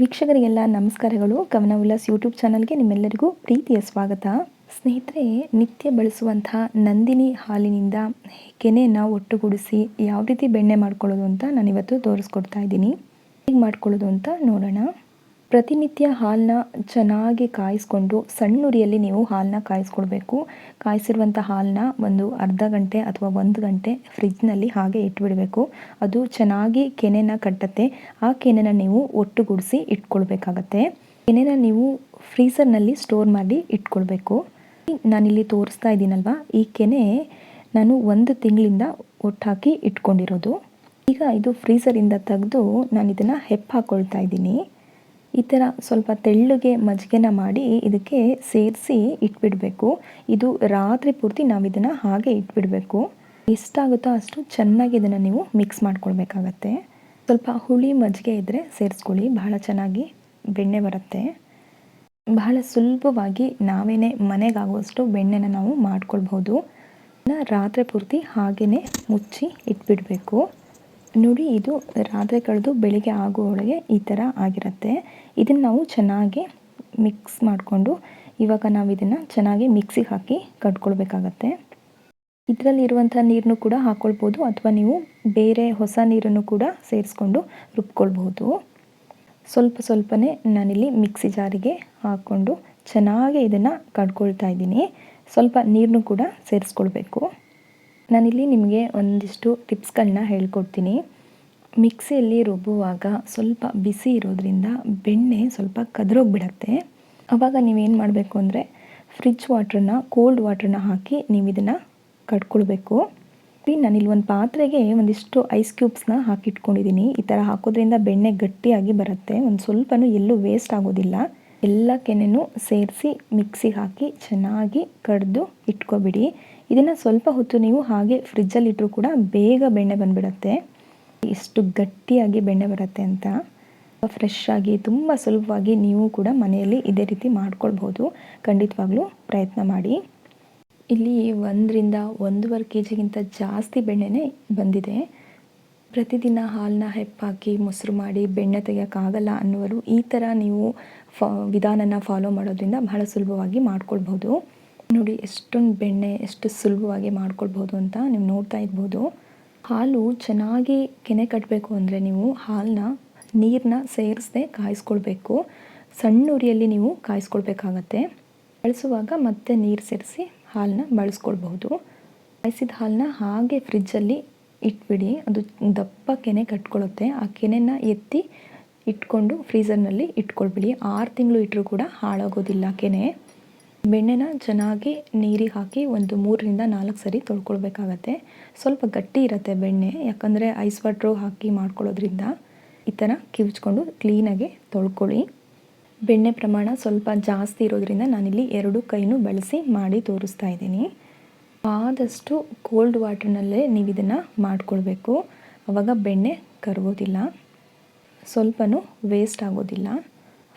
ವೀಕ್ಷಕರಿಗೆಲ್ಲ ನಮಸ್ಕಾರಗಳು. ಕವನ ಉಲ್ಲಾಸ್ ಯೂಟ್ಯೂಬ್ ಚಾನಲ್ಗೆ ನಿಮ್ಮೆಲ್ಲರಿಗೂ ಪ್ರೀತಿಯ ಸ್ವಾಗತ. ಸ್ನೇಹಿತರೆ, ನಿತ್ಯ ಬಳಸುವಂತಹ ನಂದಿನಿ ಹಾಲಿನಿಂದ ಕೆನೆಯನ್ನು ಒಟ್ಟುಗೂಡಿಸಿ ಯಾವ ರೀತಿ ಬೆಣ್ಣೆ ಮಾಡ್ಕೊಳ್ಳೋದು ಅಂತ ನಾನಿವತ್ತು ತೋರಿಸ್ಕೊಡ್ತಾ ಇದ್ದೀನಿ. ಹೇಗೆ ಮಾಡ್ಕೊಳ್ಳೋದು ಅಂತ ನೋಡೋಣ. ಪ್ರತಿನಿತ್ಯ ಹಾಲನ್ನ ಚೆನ್ನಾಗಿ ಕಾಯಿಸ್ಕೊಂಡು ಸಣ್ಣ ಉರಿಯಲ್ಲಿ ನೀವು ಹಾಲನ್ನ ಕಾಯಿಸ್ಕೊಳ್ಬೇಕು ಕಾಯಿಸಿರುವಂಥ ಹಾಲನ್ನ ಒಂದು ಅರ್ಧ ಗಂಟೆ ಅಥವಾ ಒಂದು ಗಂಟೆ ಫ್ರಿಜ್ನಲ್ಲಿ ಹಾಗೆ ಇಟ್ಬಿಡಬೇಕು. ಅದು ಚೆನ್ನಾಗಿ ಕೆನೆನ ಕಟ್ಟತ್ತೆ. ಆ ಕೆನೆನ ನೀವು ಒಟ್ಟುಗೂಡಿಸಿ ಇಟ್ಕೊಳ್ಬೇಕಾಗತ್ತೆ. ಕೆನೆನ ನೀವು ಫ್ರೀಸರ್ನಲ್ಲಿ ಸ್ಟೋರ್ ಮಾಡಿ ಇಟ್ಕೊಳ್ಬೇಕು. ನಾನಿಲ್ಲಿ ತೋರಿಸ್ತಾ ಇದ್ದೀನಲ್ವ? ಈ ಕೆನೆ ನಾನು ಒಂದು ತಿಂಗಳಿಂದ ಒಟ್ಟಾಕಿ ಇಟ್ಕೊಂಡಿರೋದು. ಈಗ ಇದು ಫ್ರೀಸರಿಂದ ತೆಗೆದು ನಾನು ಇದನ್ನು ಹೆಪ್ಪು ಹಾಕ್ಕೊಳ್ತಾ ಇದ್ದೀನಿ. ಈ ಥರ ಸ್ವಲ್ಪ ತೆಳ್ಳಗೆ ಮಜ್ಜಿಗೆನ ಮಾಡಿ ಇದಕ್ಕೆ ಸೇರಿಸಿ ಇಟ್ಬಿಡಬೇಕು. ಇದು ರಾತ್ರಿ ಪೂರ್ತಿ ನಾವು ಇದನ್ನು ಹಾಗೆ ಇಟ್ಬಿಡಬೇಕು. ಎಷ್ಟಾಗುತ್ತೋ ಅಷ್ಟು ಚೆನ್ನಾಗಿ ಇದನ್ನು ನೀವು ಮಿಕ್ಸ್ ಮಾಡ್ಕೊಳ್ಬೇಕಾಗತ್ತೆ. ಸ್ವಲ್ಪ ಹುಳಿ ಮಜ್ಜಿಗೆ ಇದ್ದರೆ ಸೇರಿಸ್ಕೊಳ್ಳಿ, ಬಹಳ ಚೆನ್ನಾಗಿ ಬೆಣ್ಣೆ ಬರುತ್ತೆ. ಬಹಳ ಸುಲಭವಾಗಿ ನಾವೇನೇ ಮನೆಗಾಗುವಷ್ಟು ಬೆಣ್ಣೆನ ನಾವು ಮಾಡ್ಕೊಳ್ಬೋದು ರಾತ್ರಿ ಪೂರ್ತಿ ಹಾಗೆಯೇ ಮುಚ್ಚಿ ಇಟ್ಬಿಡಬೇಕು. ನೋಡಿ, ಇದು ರಾತ್ರಿ ಕಳೆದು ಬೆಳಿಗ್ಗೆ ಒಳಗೆ ಈ ಥರ ಆಗಿರುತ್ತೆ. ಇದನ್ನು ನಾವು ಚೆನ್ನಾಗಿ ಮಿಕ್ಸ್ ಮಾಡಿಕೊಂಡು ಇವಾಗ ನಾವು ಇದನ್ನು ಚೆನ್ನಾಗಿ ಮಿಕ್ಸಿಗೆ ಹಾಕಿ ಕಟ್ಕೊಳ್ಬೇಕಾಗತ್ತೆ. ಇದರಲ್ಲಿರುವಂಥ ನೀರನ್ನು ಕೂಡ ಹಾಕ್ಕೊಳ್ಬೋದು ಅಥವಾ ನೀವು ಬೇರೆ ಹೊಸ ನೀರನ್ನು ಕೂಡ ಸೇರಿಸ್ಕೊಂಡು ರುಬ್ಕೊಳ್ಬೋದು. ಸ್ವಲ್ಪ ಸ್ವಲ್ಪನೇ ನಾನಿಲ್ಲಿ ಮಿಕ್ಸಿ ಜಾರಿಗೆ ಹಾಕ್ಕೊಂಡು ಚೆನ್ನಾಗಿ ಇದನ್ನು ಕಡ್ಕೊಳ್ತಾ ಇದ್ದೀನಿ. ಸ್ವಲ್ಪ ನೀರನ್ನು ಕೂಡ ಸೇರಿಸ್ಕೊಳ್ಬೇಕು. ನಾನಿಲ್ಲಿ ನಿಮಗೆ ಒಂದಿಷ್ಟು ಟಿಪ್ಸ್ಗಳನ್ನ ಹೇಳ್ಕೊಡ್ತೀನಿ. ಮಿಕ್ಸಿಯಲ್ಲಿ ರುಬ್ಬುವಾಗ ಸ್ವಲ್ಪ ಬಿಸಿ ಇರೋದ್ರಿಂದ ಬೆಣ್ಣೆ ಸ್ವಲ್ಪ ಕದ್ರೋಗ್ಬಿಡತ್ತೆ. ಆವಾಗ ನೀವೇನು ಮಾಡಬೇಕು ಅಂದರೆ ಫ್ರಿಜ್ ವಾಟ್ರನ್ನ, ಕೋಲ್ಡ್ ವಾಟ್ರನ್ನ ಹಾಕಿ ನೀವು ಇದನ್ನು ಕಟ್ಕೊಳ್ಬೇಕು ನಾನಿಲ್ಲಿ ಒಂದು ಪಾತ್ರೆಗೆ ಒಂದಿಷ್ಟು ಐಸ್ ಕ್ಯೂಬ್ಸ್ನ ಹಾಕಿಟ್ಕೊಂಡಿದ್ದೀನಿ ಈ ಥರ ಹಾಕೋದ್ರಿಂದ ಬೆಣ್ಣೆ ಗಟ್ಟಿಯಾಗಿ ಬರುತ್ತೆ. ಒಂದು ಸ್ವಲ್ಪನೂ ಎಲ್ಲೂ ವೇಸ್ಟ್ ಆಗೋದಿಲ್ಲ. ಎಲ್ಲ ಕೆನೆನೂ ಸೇರಿಸಿ ಮಿಕ್ಸಿಗೆ ಹಾಕಿ ಚೆನ್ನಾಗಿ ಕಡಿದು ಇಟ್ಕೊಬಿಡಿ. ಇದನ್ನು ಸ್ವಲ್ಪ ಹೊತ್ತು ನೀವು ಹಾಗೆ ಫ್ರಿಜ್ಜಲ್ಲಿ ಇಟ್ಟರೂ ಕೂಡ ಬೇಗ ಬೆಣ್ಣೆ ಬಂದುಬಿಡತ್ತೆ. ಎಷ್ಟು ಗಟ್ಟಿಯಾಗಿ ಬೆಣ್ಣೆ ಬರುತ್ತೆ ಅಂತ. ಫ್ರೆಶ್ ಆಗಿ ತುಂಬ ಸುಲಭವಾಗಿ ನೀವು ಕೂಡ ಮನೆಯಲ್ಲಿ ಇದೇ ರೀತಿ ಮಾಡ್ಕೊಳ್ಬೋದು ಖಂಡಿತವಾಗ್ಲೂ ಪ್ರಯತ್ನ ಮಾಡಿ. ಇಲ್ಲಿ ಒಂದರಿಂದ ಒಂದೂವರೆ ಕೆ ಜಿಗಿಂತ ಜಾಸ್ತಿ ಬೆಣ್ಣೆನೇ ಬಂದಿದೆ. ಪ್ರತಿದಿನ ಹಾಲನ್ನ ಹೆಪ್ಪಾಕಿ, ಮೊಸರು ಮಾಡಿ, ಬೆಣ್ಣೆ ತೆಗಿಯೋಕ್ಕಾಗಲ್ಲ ಅನ್ನುವರು ಈ ಥರ ನೀವು ಫ, ವಿಧಾನನ ಫಾಲೋ ಮಾಡೋದ್ರಿಂದ ಬಹಳ ಸುಲಭವಾಗಿ ಮಾಡ್ಕೊಳ್ಬೋದು ನೋಡಿ ಎಷ್ಟೊಂದು ಬೆಣ್ಣೆ, ಎಷ್ಟು ಸುಲಭವಾಗಿ ಮಾಡ್ಕೊಳ್ಬೋದು ಅಂತ ನೀವು ನೋಡ್ತಾ ಇರ್ಬೋದು. ಹಾಲು ಚೆನ್ನಾಗಿ ಕೆನೆ ಕಟ್ಟಬೇಕು ಅಂದರೆ ನೀವು ಹಾಲನ್ನ ನೀರನ್ನ ಸೇರಿಸದೆ ಕಾಯಿಸ್ಕೊಳ್ಬೇಕು. ಸಣ್ಣ ಉರಿಯಲ್ಲಿ ನೀವು ಕಾಯಿಸ್ಕೊಳ್ಬೇಕಾಗತ್ತೆ. ಬಳಸುವಾಗ ಮತ್ತೆ ನೀರು ಸೇರಿಸಿ ಹಾಲನ್ನ ಬಳಸ್ಕೊಳ್ಬಹುದು. ಕಾಯಿಸಿದ ಹಾಲನ್ನ ಹಾಗೆ ಫ್ರಿಜ್ಜಲ್ಲಿ ಇಟ್ಬಿಡಿ. ಅದು ದಪ್ಪ ಕೆನೆ ಕಟ್ಕೊಳ್ಳುತ್ತೆ ಆ ಕೆನೆನ ಎತ್ತಿ ಇಟ್ಕೊಂಡು ಫ್ರೀಝರ್ನಲ್ಲಿ ಇಟ್ಕೊಳ್ಬಿಡಿ. ಆರು ತಿಂಗಳು ಇಟ್ಟರೂ ಕೂಡ ಹಾಳಾಗೋದಿಲ್ಲ ಕೆನೆ. ಬೆಣ್ಣೆನ ಚೆನ್ನಾಗಿ ನೀರಿಗೆ ಹಾಕಿ ಒಂದು ಮೂರರಿಂದ ನಾಲ್ಕು ಸರಿ ತೊಳ್ಕೊಳ್ಬೇಕಾಗತ್ತೆ. ಸ್ವಲ್ಪ ಗಟ್ಟಿ ಇರುತ್ತೆ ಬೆಣ್ಣೆ, ಯಾಕಂದರೆ ಐಸ್ ವಾಟ್ರು ಹಾಕಿ ಮಾಡ್ಕೊಳ್ಳೋದ್ರಿಂದ ಈ ಥರ ಕಿವುಚ್ಕೊಂಡು ಕ್ಲೀನಾಗಿ ತೊಳ್ಕೊಳ್ಳಿ. ಬೆಣ್ಣೆ ಪ್ರಮಾಣ ಸ್ವಲ್ಪ ಜಾಸ್ತಿ ಇರೋದ್ರಿಂದ ನಾನಿಲ್ಲಿ ಎರಡು ಕೈನೂ ಬಳಸಿ ಮಾಡಿ ತೋರಿಸ್ತಾ ಇದ್ದೀನಿ. ಆದಷ್ಟು ಕೋಲ್ಡ್ ವಾಟರ್ನಲ್ಲೇ ನೀವು ಇದನ್ನು ಮಾಡ್ಕೊಳ್ಬೇಕು. ಆವಾಗ ಬೆಣ್ಣೆ ಕರಗೋದಿಲ್ಲ. ಸ್ವಲ್ಪನೂ ವೇಸ್ಟ್ ಆಗೋದಿಲ್ಲ.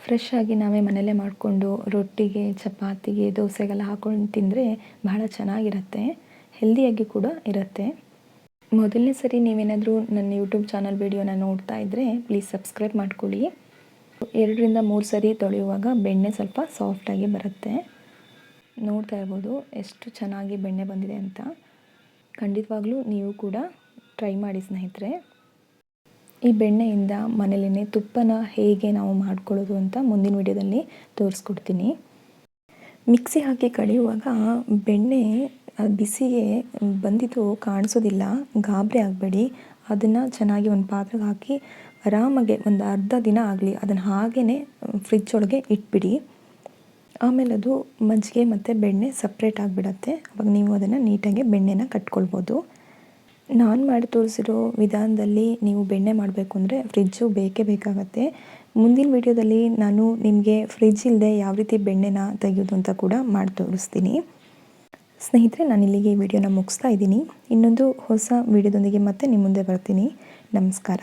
ಫ್ರೆಶ್ ಆಗಿ ನಾವೇ ಮನೆಯಲ್ಲೇ ಮಾಡಿಕೊಂಡು ರೊಟ್ಟಿಗೆ, ಚಪಾತಿಗೆ, ದೋಸೆಗೆಲ್ಲ ಹಾಕೊಂಡು ತಿಂದರೆ ಬಹಳ ಚೆನ್ನಾಗಿರುತ್ತೆ. ಹೆಲ್ದಿಯಾಗಿ ಕೂಡ ಇರುತ್ತೆ. ಮೊದಲನೇ ಸರಿ ನೀವೇನಾದರೂ ನನ್ನ ಯೂಟ್ಯೂಬ್ ಚಾನಲ್ ವೀಡಿಯೋನ ನೋಡ್ತಾ ಇದ್ದರೆ ಪ್ಲೀಸ್ ಸಬ್ಸ್ಕ್ರೈಬ್ ಮಾಡ್ಕೊಳ್ಳಿ. ಎರಡರಿಂದ ಮೂರು ಸರಿ ತೊಳೆಯುವಾಗ ಬೆಣ್ಣೆ ಸ್ವಲ್ಪ ಸಾಫ್ಟಾಗಿ ಬರುತ್ತೆ. ನೋಡ್ತಾ ಇರ್ಬೋದು ಎಷ್ಟು ಚೆನ್ನಾಗಿ ಬೆಣ್ಣೆ ಬಂದಿದೆ ಅಂತ. ಖಂಡಿತವಾಗ್ಲೂ ನೀವು ಕೂಡ ಟ್ರೈ ಮಾಡಿ ಸ್ನೇಹಿತರೆ. ಈ ಬೆಣ್ಣೆಯಿಂದ ಮನೇಲೇ ತುಪ್ಪನ ಹೇಗೆ ನಾವು ಮಾಡ್ಕೊಳ್ಳೋದು ಅಂತ ಮುಂದಿನ ವಿಡಿಯೋದಲ್ಲಿ ತೋರಿಸ್ಕೊಡ್ತೀನಿ. ಮಿಕ್ಸಿ ಹಾಕಿ ಕಡಿಯುವಾಗ ಬೆಣ್ಣೆ ಬಿಸಿಗೆ ಬಂದಿದ್ದು ಕಾಣಿಸೋದಿಲ್ಲ, ಗಾಬರಿ ಆಗಬೇಡಿ. ಅದನ್ನು ಚೆನ್ನಾಗಿ ಒಂದು ಪಾತ್ರೆಗೆ ಹಾಕಿ ಆರಾಮಾಗಿ ಒಂದು ಅರ್ಧ ದಿನ ಆಗಲಿ, ಅದನ್ನು ಹಾಗೇ ಫ್ರಿಜ್ ಒಳಗೆ ಇಟ್ಬಿಡಿ. ಆಮೇಲೆ ಅದು ಮಜ್ಜಿಗೆ ಮತ್ತು ಬೆಣ್ಣೆ ಸಪ್ರೇಟ್ ಆಗಿಬಿಡತ್ತೆ. ಅವಾಗ ನೀವು ಅದನ್ನು ನೀಟಾಗಿ ಬೆಣ್ಣೆನ ಕಟ್ಕೊಳ್ಬೋದು. ನಾನು ಮಾಡಿ ತೋರಿಸಿರೋ ವಿಧಾನದಲ್ಲಿ ನೀವು ಬೆಣ್ಣೆ ಮಾಡಬೇಕು ಅಂದರೆ ಫ್ರಿಜ್ಜು ಬೇಕೇ ಬೇಕಾಗತ್ತೆ. ಮುಂದಿನ ವಿಡಿಯೋದಲ್ಲಿ ನಾನು ನಿಮಗೆ ಫ್ರಿಜ್ ಇಲ್ಲದೆ ಯಾವ ರೀತಿ ಬೆಣ್ಣೆನ ತೆಗೆಯೋದು ಅಂತ ಕೂಡ ಮಾಡಿ ತೋರಿಸ್ತೀನಿ. ಸ್ನೇಹಿತರೆ, ನಾನು ಇಲ್ಲಿಗೆ ಈ ವಿಡಿಯೋನ ಮುಗಿಸ್ತಾ ಇದ್ದೀನಿ. ಇನ್ನೊಂದು ಹೊಸ ವಿಡಿಯೋದೊಂದಿಗೆ ಮತ್ತೆ ನಿಮ್ಮ ಮುಂದೆ ಬರ್ತೀನಿ. ನಮಸ್ಕಾರ.